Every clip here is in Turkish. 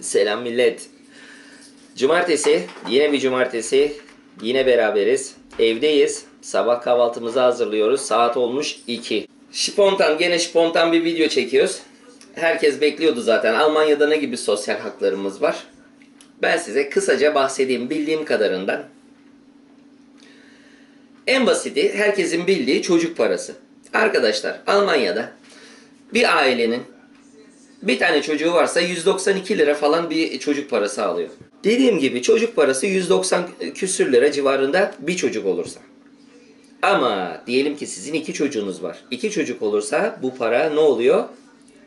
Selam millet. Cumartesi, yine bir cumartesi. Yine beraberiz. Evdeyiz. Sabah kahvaltımızı hazırlıyoruz. Saat olmuş 2. Spontan, gene spontan bir video çekiyoruz. Herkes bekliyordu zaten. Almanya'da ne gibi sosyal haklarımız var? Ben size kısaca bahsedeyim bildiğim kadarından. En basiti herkesin bildiği çocuk parası. Arkadaşlar Almanya'da bir ailenin bir tane çocuğu varsa 192 lira falan bir çocuk parası alıyor. Dediğim gibi çocuk parası 190 küsür lira civarında bir çocuk olursa. Ama diyelim ki sizin iki çocuğunuz var. İki çocuk olursa bu para ne oluyor?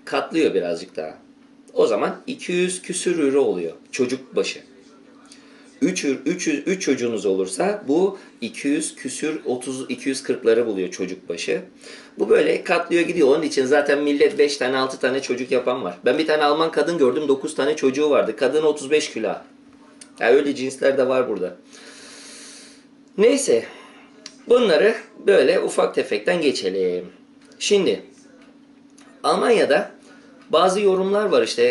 Katlıyor birazcık daha. O zaman 200 küsür euro oluyor çocuk başı. 3 300 3 çocuğunuz olursa bu 200 küsür 30 240'ları buluyor çocuk başı. Bu böyle katlıyor gidiyor. Onun için zaten millet 5 tane 6 tane çocuk yapan var. Ben bir tane Alman kadın gördüm 9 tane çocuğu vardı. Kadın 35 kilo. Ya öyle cinsler de var burada. Neyse. Bunları böyle ufak tefekten geçelim. Şimdi Almanya'da bazı yorumlar var işte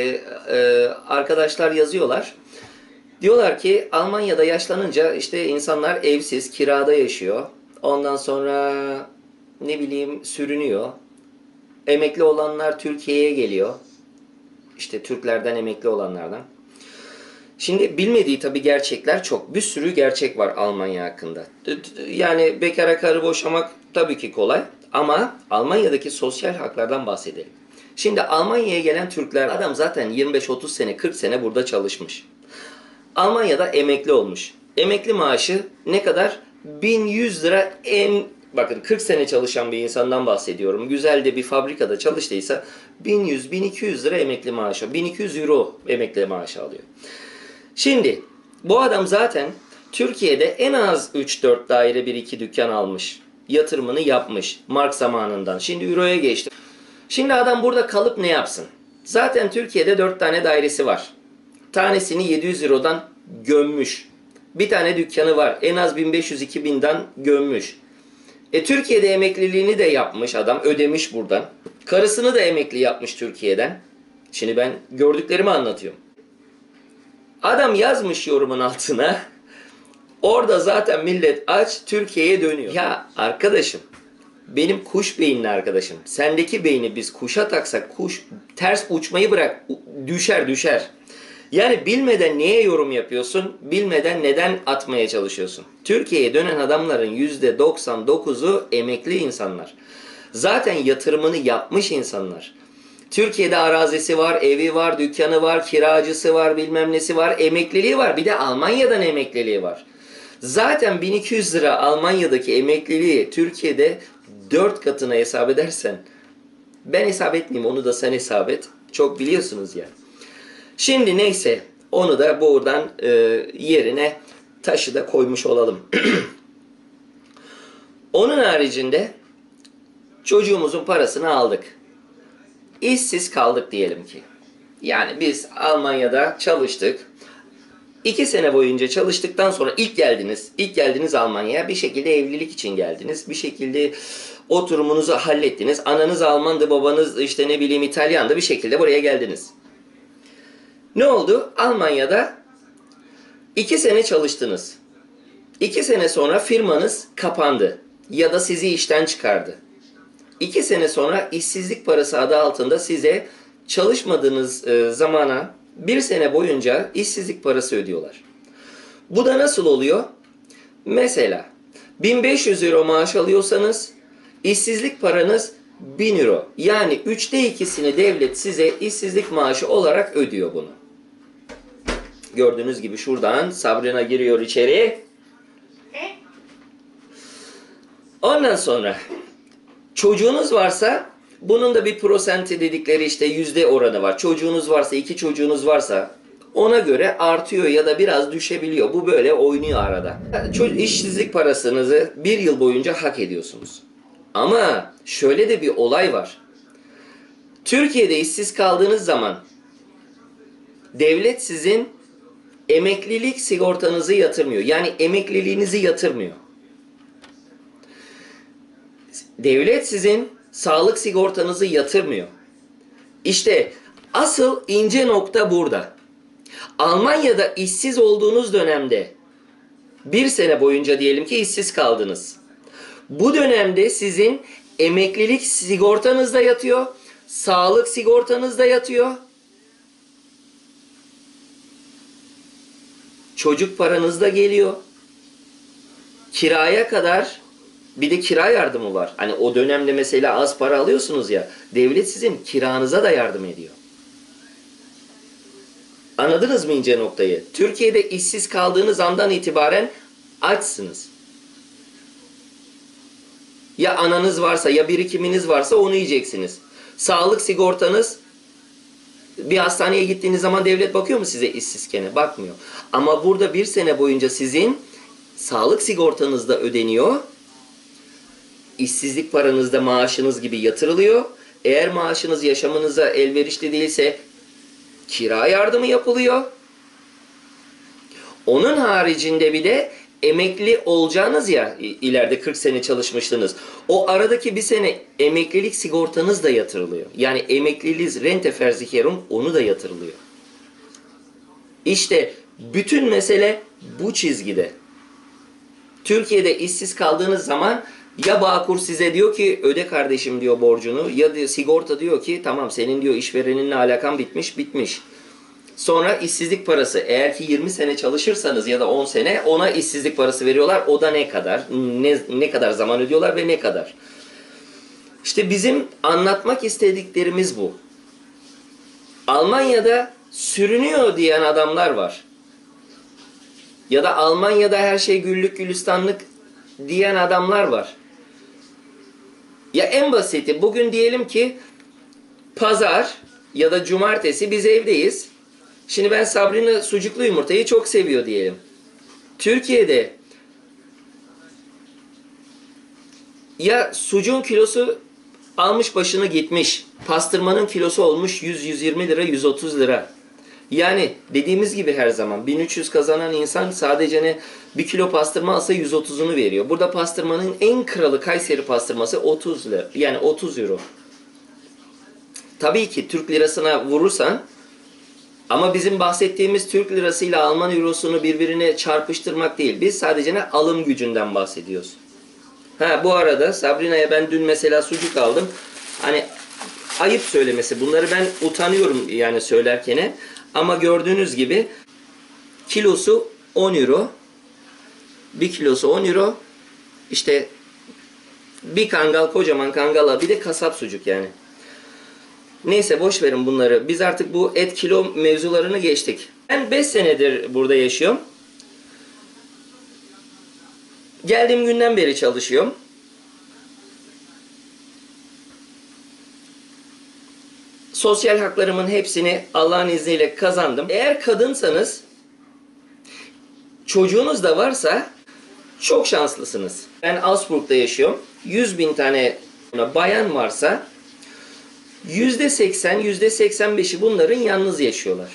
e, arkadaşlar yazıyorlar. Diyorlar ki Almanya'da yaşlanınca işte insanlar evsiz, kirada yaşıyor. Ondan sonra ne bileyim sürünüyor. Emekli olanlar Türkiye'ye geliyor. İşte Türklerden emekli olanlardan. Şimdi bilmediği tabii gerçekler çok. Bir sürü gerçek var Almanya hakkında. Yani bekara karı boşamak tabii ki kolay. Ama Almanya'daki sosyal haklardan bahsedelim. Şimdi Almanya'ya gelen Türkler adam zaten 25-30 sene 40 sene burada çalışmış. Almanya'da emekli olmuş. Emekli maaşı ne kadar? 1100 lira en bakın 40 sene çalışan bir insandan bahsediyorum. Güzel de bir fabrikada çalıştıysa 1100-1200 lira emekli maaşı. 1200 euro emekli maaşı alıyor. Şimdi bu adam zaten Türkiye'de en az 3-4 daire bir iki dükkan almış. Yatırımını yapmış Mark zamanından. Şimdi Euro'ya geçti. Şimdi adam burada kalıp ne yapsın? Zaten Türkiye'de 4 tane dairesi var. Tanesini 700 Euro'dan gömmüş. Bir tane dükkanı var. En az 1500-2000'den gömmüş. E Türkiye'de emekliliğini de yapmış adam. Ödemiş buradan. Karısını da emekli yapmış Türkiye'den. Şimdi ben gördüklerimi anlatıyorum. Adam yazmış yorumun altına. Orada zaten millet aç Türkiye'ye dönüyor. Ya arkadaşım benim kuş beyinli arkadaşım. Sendeki beyni biz kuşa taksak kuş ters uçmayı bırak düşer düşer. Yani bilmeden niye yorum yapıyorsun? Bilmeden neden atmaya çalışıyorsun? Türkiye'ye dönen adamların %99'u emekli insanlar. Zaten yatırımını yapmış insanlar. Türkiye'de arazisi var, evi var, dükkanı var, kiracısı var, bilmem nesi var, emekliliği var. Bir de Almanya'dan emekliliği var. Zaten 1200 lira Almanya'daki emekliliği Türkiye'de 4 katına hesap edersen ben hesap etmeyeyim onu da sen hesap et. Çok biliyorsunuz ya. Şimdi neyse onu da buradan e, yerine taşı da koymuş olalım. Onun haricinde çocuğumuzun parasını aldık. İşsiz kaldık diyelim ki. Yani biz Almanya'da çalıştık. İki sene boyunca çalıştıktan sonra ilk geldiniz. ilk geldiniz Almanya'ya. Bir şekilde evlilik için geldiniz. Bir şekilde oturumunuzu hallettiniz. Ananız Almandı, babanız işte ne bileyim İtalyandı. Bir şekilde buraya geldiniz. Ne oldu? Almanya'da iki sene çalıştınız. İki sene sonra firmanız kapandı. Ya da sizi işten çıkardı. İki sene sonra işsizlik parası adı altında size çalışmadığınız e, zamana bir sene boyunca işsizlik parası ödüyorlar. Bu da nasıl oluyor? Mesela 1500 euro maaş alıyorsanız işsizlik paranız 1000 euro. Yani üçte ikisini devlet size işsizlik maaşı olarak ödüyor bunu. Gördüğünüz gibi şuradan Sabrina giriyor içeri. Ondan sonra çocuğunuz varsa bunun da bir prosenti dedikleri işte yüzde oranı var. Çocuğunuz varsa, iki çocuğunuz varsa ona göre artıyor ya da biraz düşebiliyor. Bu böyle oynuyor arada. İşsizlik parasınızı bir yıl boyunca hak ediyorsunuz. Ama şöyle de bir olay var. Türkiye'de işsiz kaldığınız zaman devlet sizin emeklilik sigortanızı yatırmıyor. Yani emekliliğinizi yatırmıyor. Devlet sizin sağlık sigortanızı yatırmıyor. İşte asıl ince nokta burada. Almanya'da işsiz olduğunuz dönemde bir sene boyunca diyelim ki işsiz kaldınız. Bu dönemde sizin emeklilik sigortanız da yatıyor, sağlık sigortanız da yatıyor. Çocuk paranız da geliyor. Kiraya kadar bir de kira yardımı var. Hani o dönemde mesela az para alıyorsunuz ya, devlet sizin kiranıza da yardım ediyor. Anladınız mı ince noktayı? Türkiye'de işsiz kaldığınız andan itibaren açsınız. Ya ananız varsa ya birikiminiz varsa onu yiyeceksiniz. Sağlık sigortanız bir hastaneye gittiğiniz zaman devlet bakıyor mu size işsizkene? Bakmıyor. Ama burada bir sene boyunca sizin sağlık sigortanız da ödeniyor. İşsizlik paranız da maaşınız gibi yatırılıyor. Eğer maaşınız yaşamınıza elverişli değilse kira yardımı yapılıyor. Onun haricinde bir de emekli olacağınız ya ileride 40 sene çalışmıştınız. O aradaki bir sene emeklilik sigortanız da yatırılıyor. Yani emekliliğiniz rente ferzikerum onu da yatırılıyor. İşte bütün mesele bu çizgide. Türkiye'de işsiz kaldığınız zaman ya Bağkur size diyor ki öde kardeşim diyor borcunu ya diyor, sigorta diyor ki tamam senin diyor işvereninle alakan bitmiş bitmiş. Sonra işsizlik parası eğer ki 20 sene çalışırsanız ya da 10 sene ona işsizlik parası veriyorlar. O da ne kadar? Ne, ne kadar zaman ödüyorlar ve ne kadar? İşte bizim anlatmak istediklerimiz bu. Almanya'da sürünüyor diyen adamlar var. Ya da Almanya'da her şey güllük gülistanlık diyen adamlar var. Ya en basiti bugün diyelim ki pazar ya da cumartesi biz evdeyiz. Şimdi ben Sabrina sucuklu yumurtayı çok seviyor diyelim. Türkiye'de ya sucuğun kilosu almış başını gitmiş. Pastırmanın kilosu olmuş 100-120 lira 130 lira. Yani dediğimiz gibi her zaman 1300 kazanan insan sadece ne bir kilo pastırma alsa 130'unu veriyor. Burada pastırmanın en kralı Kayseri pastırması 30 lira. Yani 30 euro. Tabii ki Türk lirasına vurursan ama bizim bahsettiğimiz Türk lirasıyla Alman eurosunu birbirine çarpıştırmak değil. Biz sadece ne alım gücünden bahsediyoruz. Ha bu arada Sabrina'ya ben dün mesela sucuk aldım. Hani ayıp söylemesi. Bunları ben utanıyorum yani söylerkene. Ama gördüğünüz gibi kilosu 10 euro. Bir kilosu 10 euro. İşte bir kangal kocaman kangala bir de kasap sucuk yani. Neyse boş verin bunları. Biz artık bu et kilo mevzularını geçtik. Ben 5 senedir burada yaşıyorum. Geldiğim günden beri çalışıyorum. Sosyal haklarımın hepsini Allah'ın izniyle kazandım. Eğer kadınsanız, çocuğunuz da varsa çok şanslısınız. Ben Augsburg'da yaşıyorum. 100 bin tane bayan varsa %80, %85'i bunların yalnız yaşıyorlar.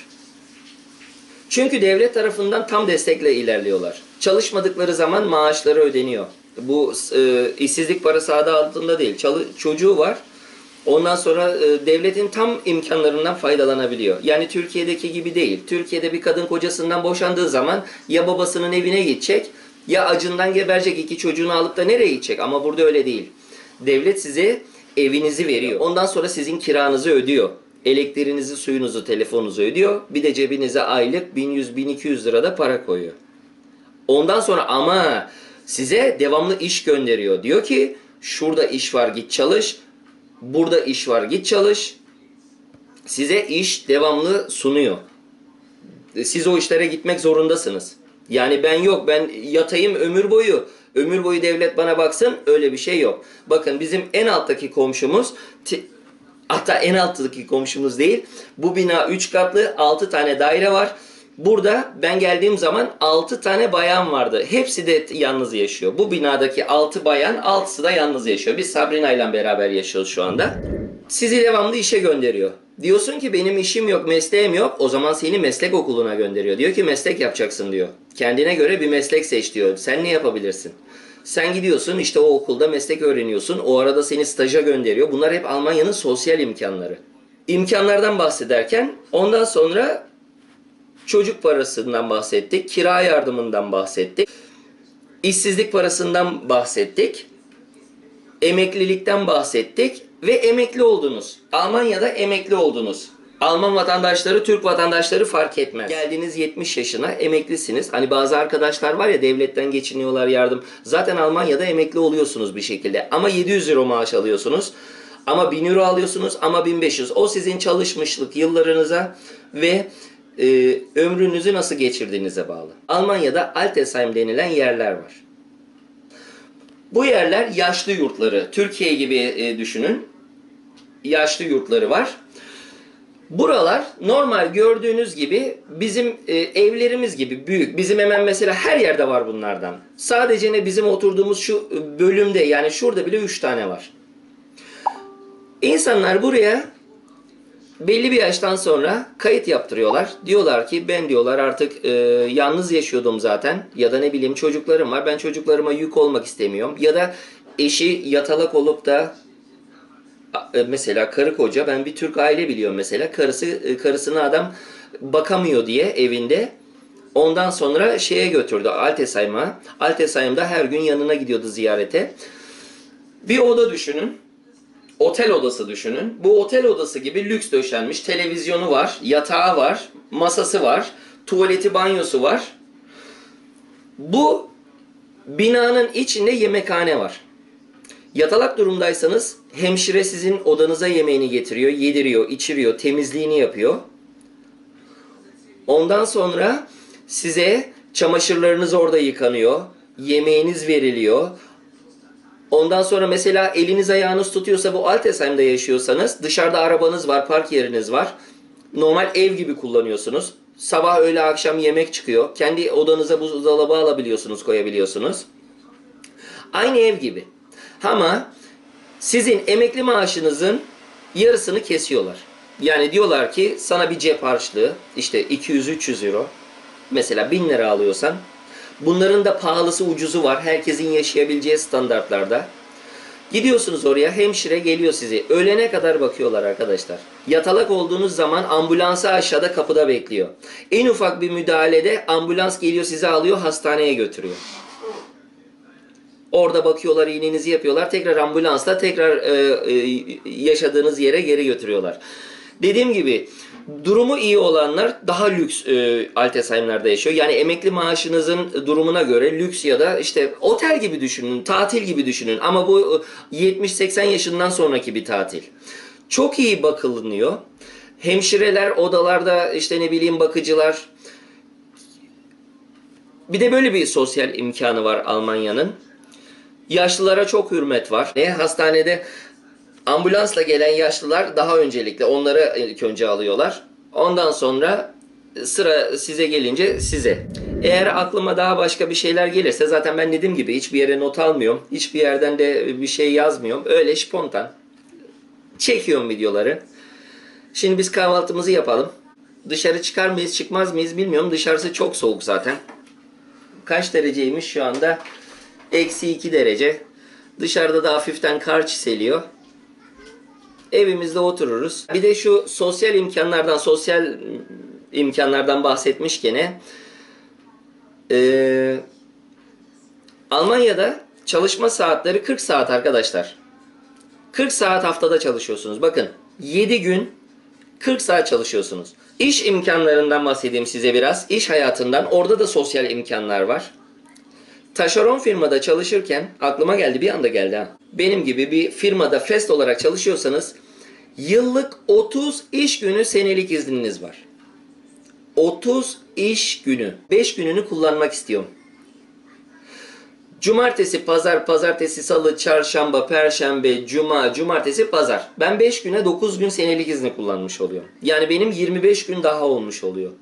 Çünkü devlet tarafından tam destekle ilerliyorlar. Çalışmadıkları zaman maaşları ödeniyor. Bu e, işsizlik parası adı altında değil. Çalı, çocuğu var. Ondan sonra e, devletin tam imkanlarından faydalanabiliyor. Yani Türkiye'deki gibi değil. Türkiye'de bir kadın kocasından boşandığı zaman ya babasının evine gidecek ya acından geberecek iki çocuğunu alıp da nereye gidecek? Ama burada öyle değil. Devlet size evinizi veriyor. Ondan sonra sizin kiranızı ödüyor. Elektriğinizi, suyunuzu, telefonunuzu ödüyor. Bir de cebinize aylık 1100-1200 lira da para koyuyor. Ondan sonra ama size devamlı iş gönderiyor. Diyor ki şurada iş var git çalış. Burada iş var git çalış. Size iş devamlı sunuyor. Siz o işlere gitmek zorundasınız. Yani ben yok ben yatayım ömür boyu. Ömür boyu devlet bana baksın öyle bir şey yok. Bakın bizim en alttaki komşumuz hatta en alttaki komşumuz değil. Bu bina 3 katlı 6 tane daire var. Burada ben geldiğim zaman 6 tane bayan vardı. Hepsi de yalnız yaşıyor. Bu binadaki 6 bayan 6'sı da yalnız yaşıyor. Biz Sabrina ile beraber yaşıyoruz şu anda. Sizi devamlı işe gönderiyor. Diyorsun ki benim işim yok, mesleğim yok. O zaman seni meslek okuluna gönderiyor. Diyor ki meslek yapacaksın diyor. Kendine göre bir meslek seç diyor. Sen ne yapabilirsin? Sen gidiyorsun işte o okulda meslek öğreniyorsun. O arada seni staja gönderiyor. Bunlar hep Almanya'nın sosyal imkanları. İmkanlardan bahsederken ondan sonra Çocuk parasından bahsettik. Kira yardımından bahsettik. işsizlik parasından bahsettik. Emeklilikten bahsettik ve emekli oldunuz. Almanya'da emekli oldunuz. Alman vatandaşları, Türk vatandaşları fark etmez. Geldiniz 70 yaşına emeklisiniz. Hani bazı arkadaşlar var ya devletten geçiniyorlar yardım. Zaten Almanya'da emekli oluyorsunuz bir şekilde. Ama 700 euro maaş alıyorsunuz. Ama 1000 euro alıyorsunuz ama 1500. O sizin çalışmışlık yıllarınıza ve e, ömrünüzü nasıl geçirdiğinize bağlı. Almanya'da Altersheim denilen yerler var. Bu yerler yaşlı yurtları. Türkiye gibi e, düşünün. Yaşlı yurtları var. Buralar normal gördüğünüz gibi bizim e, evlerimiz gibi büyük. Bizim hemen mesela her yerde var bunlardan. Sadece ne bizim oturduğumuz şu bölümde yani şurada bile 3 tane var. İnsanlar buraya belli bir yaştan sonra kayıt yaptırıyorlar. Diyorlar ki ben diyorlar artık e, yalnız yaşıyordum zaten ya da ne bileyim çocuklarım var. Ben çocuklarıma yük olmak istemiyorum. Ya da eşi yatalak olup da mesela karı koca ben bir Türk aile biliyorum mesela karısı e, karısına adam bakamıyor diye evinde ondan sonra şeye götürdü Altesheim'a. Altesheim'da her gün yanına gidiyordu ziyarete. Bir oda düşünün. Otel odası düşünün. Bu otel odası gibi lüks döşenmiş. Televizyonu var, yatağı var, masası var, tuvaleti, banyosu var. Bu binanın içinde yemekhane var. Yatalak durumdaysanız hemşire sizin odanıza yemeğini getiriyor, yediriyor, içiriyor, temizliğini yapıyor. Ondan sonra size çamaşırlarınız orada yıkanıyor, yemeğiniz veriliyor. Ondan sonra mesela eliniz ayağınız tutuyorsa bu Altesheim'de yaşıyorsanız dışarıda arabanız var, park yeriniz var. Normal ev gibi kullanıyorsunuz. Sabah öğle akşam yemek çıkıyor. Kendi odanıza buzdolabı alabiliyorsunuz, koyabiliyorsunuz. Aynı ev gibi. Ama sizin emekli maaşınızın yarısını kesiyorlar. Yani diyorlar ki sana bir cep harçlığı işte 200-300 euro mesela 1000 lira alıyorsan bunların da pahalısı ucuzu var. Herkesin yaşayabileceği standartlarda. Gidiyorsunuz oraya hemşire geliyor sizi. Ölene kadar bakıyorlar arkadaşlar. Yatalak olduğunuz zaman ambulansı aşağıda kapıda bekliyor. En ufak bir müdahalede ambulans geliyor sizi alıyor hastaneye götürüyor. Orada bakıyorlar, iğnenizi yapıyorlar. Tekrar ambulansla tekrar e, e, yaşadığınız yere geri götürüyorlar. Dediğim gibi durumu iyi olanlar daha lüks e, Altesheim'lerde yaşıyor. Yani emekli maaşınızın durumuna göre lüks ya da işte otel gibi düşünün, tatil gibi düşünün. Ama bu e, 70-80 yaşından sonraki bir tatil. Çok iyi bakılınıyor. Hemşireler odalarda işte ne bileyim bakıcılar. Bir de böyle bir sosyal imkanı var Almanya'nın. Yaşlılara çok hürmet var. Ne hastanede ambulansla gelen yaşlılar daha öncelikle onları ilk önce alıyorlar. Ondan sonra sıra size gelince size. Eğer aklıma daha başka bir şeyler gelirse zaten ben dediğim gibi hiçbir yere not almıyorum. Hiçbir yerden de bir şey yazmıyorum. Öyle spontan. Çekiyorum videoları. Şimdi biz kahvaltımızı yapalım. Dışarı çıkar mıyız çıkmaz mıyız bilmiyorum. Dışarısı çok soğuk zaten. Kaç dereceymiş şu anda? Eksi 2 derece. Dışarıda da hafiften kar çiseliyor. Evimizde otururuz. Bir de şu sosyal imkanlardan, sosyal imkanlardan bahsetmiş gene. Ee, Almanya'da çalışma saatleri 40 saat arkadaşlar. 40 saat haftada çalışıyorsunuz. Bakın 7 gün 40 saat çalışıyorsunuz. İş imkanlarından bahsedeyim size biraz. İş hayatından. Orada da sosyal imkanlar var. Taşeron firmada çalışırken aklıma geldi bir anda geldi ha. Benim gibi bir firmada fest olarak çalışıyorsanız yıllık 30 iş günü senelik izniniz var. 30 iş günü. 5 gününü kullanmak istiyorum. Cumartesi, pazar, pazartesi, salı, çarşamba, perşembe, cuma, cumartesi, pazar. Ben 5 güne 9 gün senelik izni kullanmış oluyorum. Yani benim 25 gün daha olmuş oluyor.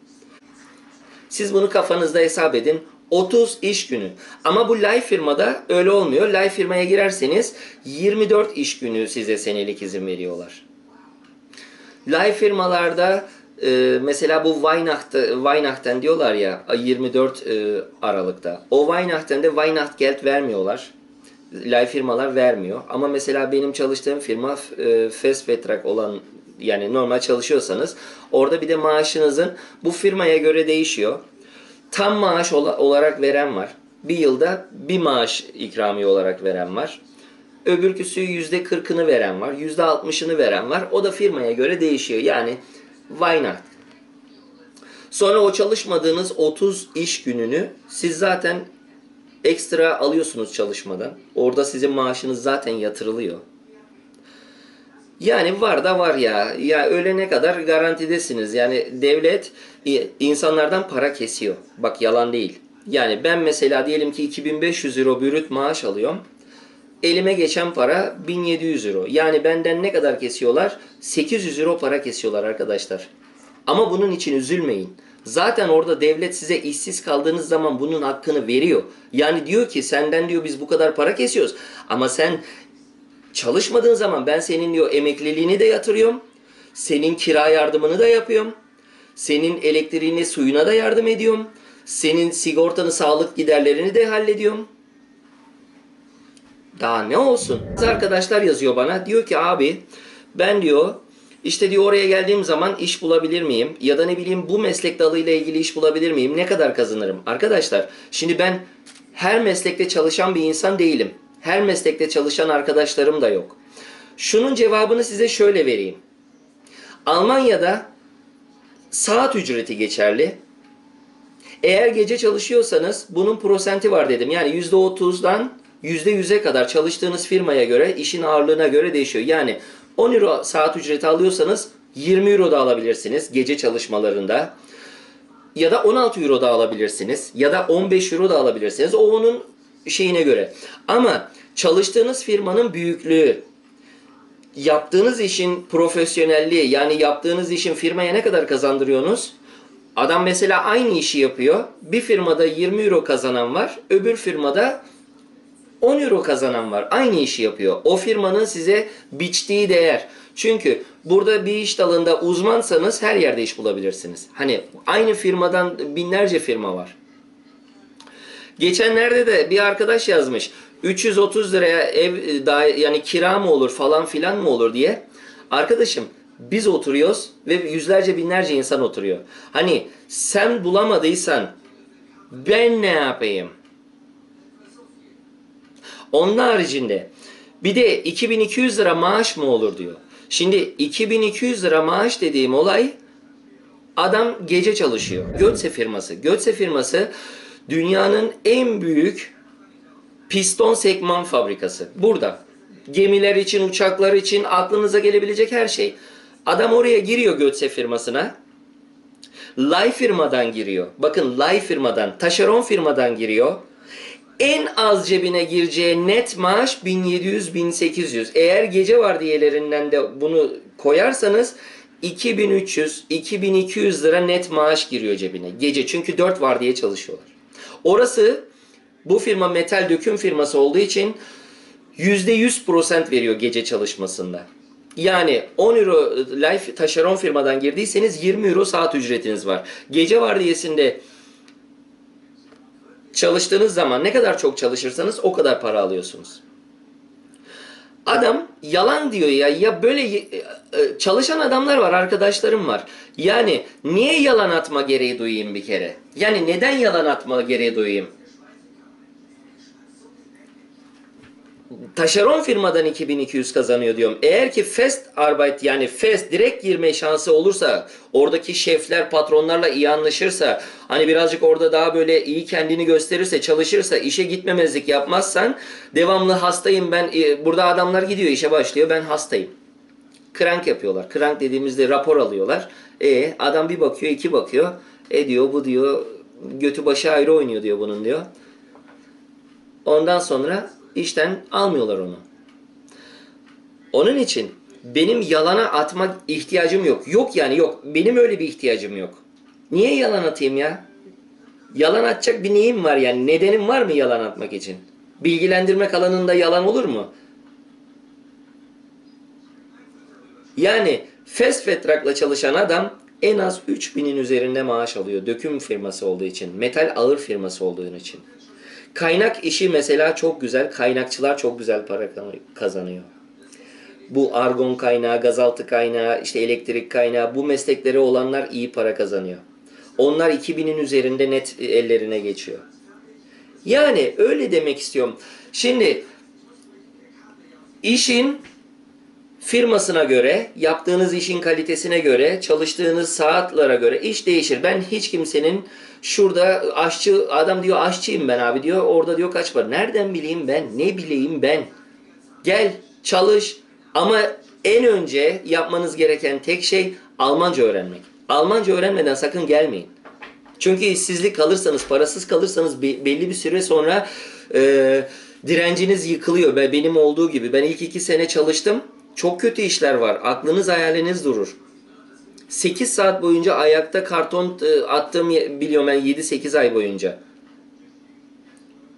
Siz bunu kafanızda hesap edin. 30 iş günü. Ama bu live firmada öyle olmuyor. Live firmaya girerseniz 24 iş günü size senelik izin veriyorlar. Live firmalarda e, mesela bu Weihnacht, Weihnachten diyorlar ya 24 e, Aralık'ta. O Weihnachten'de Weihnachtsgeld vermiyorlar. Live firmalar vermiyor. Ama mesela benim çalıştığım firma e, Festvertrag olan yani normal çalışıyorsanız orada bir de maaşınızın bu firmaya göre değişiyor. Tam maaş ola- olarak veren var. Bir yılda bir maaş ikramiye olarak veren var. Öbürküsü yüzde kırkını veren var. Yüzde altmışını veren var. O da firmaya göre değişiyor. Yani why not? Sonra o çalışmadığınız 30 iş gününü siz zaten ekstra alıyorsunuz çalışmadan. Orada sizin maaşınız zaten yatırılıyor. Yani var da var ya. Ya ölene kadar garantidesiniz. Yani devlet i- insanlardan para kesiyor. Bak yalan değil. Yani ben mesela diyelim ki 2500 euro bürüt maaş alıyorum. Elime geçen para 1700 euro. Yani benden ne kadar kesiyorlar? 800 euro para kesiyorlar arkadaşlar. Ama bunun için üzülmeyin. Zaten orada devlet size işsiz kaldığınız zaman bunun hakkını veriyor. Yani diyor ki senden diyor biz bu kadar para kesiyoruz. Ama sen çalışmadığın zaman ben senin diyor emekliliğini de yatırıyorum. Senin kira yardımını da yapıyorum. Senin elektriğini, suyuna da yardım ediyorum. Senin sigortanı, sağlık giderlerini de hallediyorum. Daha ne olsun? Arkadaşlar yazıyor bana. Diyor ki abi ben diyor işte diyor oraya geldiğim zaman iş bulabilir miyim? Ya da ne bileyim bu meslek dalıyla ilgili iş bulabilir miyim? Ne kadar kazanırım? Arkadaşlar şimdi ben her meslekte çalışan bir insan değilim. Her meslekte çalışan arkadaşlarım da yok. Şunun cevabını size şöyle vereyim. Almanya'da saat ücreti geçerli. Eğer gece çalışıyorsanız bunun prosenti var dedim. Yani %30'dan %100'e kadar çalıştığınız firmaya göre, işin ağırlığına göre değişiyor. Yani 10 euro saat ücreti alıyorsanız 20 euro da alabilirsiniz gece çalışmalarında. Ya da 16 euro da alabilirsiniz. Ya da 15 euro da alabilirsiniz. O onun şeyine göre. Ama çalıştığınız firmanın büyüklüğü, yaptığınız işin profesyonelliği yani yaptığınız işin firmaya ne kadar kazandırıyorsunuz? Adam mesela aynı işi yapıyor. Bir firmada 20 euro kazanan var. Öbür firmada 10 euro kazanan var. Aynı işi yapıyor. O firmanın size biçtiği değer. Çünkü burada bir iş dalında uzmansanız her yerde iş bulabilirsiniz. Hani aynı firmadan binlerce firma var. Geçenlerde de bir arkadaş yazmış. 330 liraya ev e, daha yani kira mı olur falan filan mı olur diye. Arkadaşım biz oturuyoruz ve yüzlerce binlerce insan oturuyor. Hani sen bulamadıysan ben ne yapayım? Onun haricinde bir de 2200 lira maaş mı olur diyor. Şimdi 2200 lira maaş dediğim olay adam gece çalışıyor. Götze firması. Götze firması dünyanın en büyük piston sekman fabrikası. Burada. Gemiler için, uçaklar için aklınıza gelebilecek her şey. Adam oraya giriyor Götze firmasına. Lay firmadan giriyor. Bakın Lay firmadan, taşeron firmadan giriyor. En az cebine gireceği net maaş 1700-1800. Eğer gece vardiyelerinden de bunu koyarsanız 2300-2200 lira net maaş giriyor cebine. Gece çünkü 4 vardiya çalışıyorlar. Orası bu firma metal döküm firması olduğu için %100% veriyor gece çalışmasında. Yani 10 euro life taşeron firmadan girdiyseniz 20 euro saat ücretiniz var. Gece vardiyasında çalıştığınız zaman ne kadar çok çalışırsanız o kadar para alıyorsunuz. Adam yalan diyor ya. Ya böyle e, e, çalışan adamlar var, arkadaşlarım var. Yani niye yalan atma gereği duyayım bir kere? Yani neden yalan atma gereği duyayım? Taşeron firmadan 2200 kazanıyor diyorum. Eğer ki fest arbeit yani fest direkt girme şansı olursa, oradaki şefler patronlarla iyi anlaşırsa, hani birazcık orada daha böyle iyi kendini gösterirse, çalışırsa, işe gitmemezlik yapmazsan, devamlı hastayım ben, e, burada adamlar gidiyor işe başlıyor, ben hastayım. Krank yapıyorlar. Krank dediğimizde rapor alıyorlar. E adam bir bakıyor, iki bakıyor. E diyor bu diyor götü başı ayrı oynuyor diyor bunun diyor. Ondan sonra işten almıyorlar onu. Onun için benim yalana atmak ihtiyacım yok. Yok yani yok. Benim öyle bir ihtiyacım yok. Niye yalan atayım ya? Yalan atacak bir neyim var yani? Nedenim var mı yalan atmak için? Bilgilendirmek alanında yalan olur mu? Yani fast Fetrak'la çalışan adam en az 3000'in üzerinde maaş alıyor. Döküm firması olduğu için. Metal ağır firması olduğu için. Kaynak işi mesela çok güzel. Kaynakçılar çok güzel para kazanıyor. Bu argon kaynağı, gazaltı kaynağı, işte elektrik kaynağı bu meslekleri olanlar iyi para kazanıyor. Onlar 2000'in üzerinde net ellerine geçiyor. Yani öyle demek istiyorum. Şimdi işin firmasına göre, yaptığınız işin kalitesine göre, çalıştığınız saatlere göre iş değişir. Ben hiç kimsenin şurada aşçı, adam diyor aşçıyım ben abi diyor. Orada diyor kaç para. Nereden bileyim ben? Ne bileyim ben? Gel, çalış ama en önce yapmanız gereken tek şey Almanca öğrenmek. Almanca öğrenmeden sakın gelmeyin. Çünkü işsizlik kalırsanız, parasız kalırsanız be- belli bir süre sonra e, direnciniz yıkılıyor. Benim olduğu gibi. Ben ilk iki sene çalıştım. Çok kötü işler var. Aklınız hayaliniz durur. 8 saat boyunca ayakta karton e, attığım ye- biliyorum ben 7-8 ay boyunca.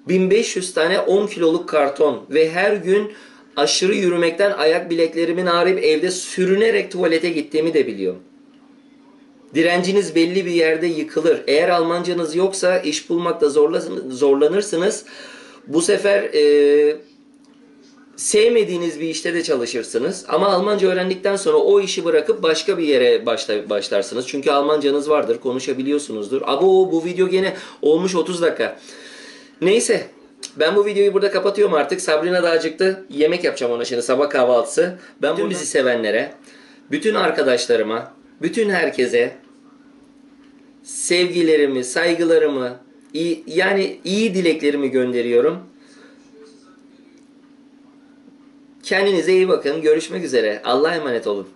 1500 tane 10 kiloluk karton ve her gün aşırı yürümekten ayak bileklerimin ağrıyıp evde sürünerek tuvalete gittiğimi de biliyorum. Direnciniz belli bir yerde yıkılır. Eğer Almancanız yoksa iş bulmakta zorla- zorlanırsınız. Bu sefer e, sevmediğiniz bir işte de çalışırsınız. Ama Almanca öğrendikten sonra o işi bırakıp başka bir yere başla, başlarsınız. Çünkü Almancanız vardır, konuşabiliyorsunuzdur. Abo bu video gene olmuş 30 dakika. Neyse. Ben bu videoyu burada kapatıyorum artık. Sabrina da acıktı. Yemek yapacağım ona şimdi sabah kahvaltısı. Ben bütün bizi sevenlere, bütün arkadaşlarıma, bütün herkese sevgilerimi, saygılarımı, iyi, yani iyi dileklerimi gönderiyorum. Kendinize iyi bakın. Görüşmek üzere. Allah'a emanet olun.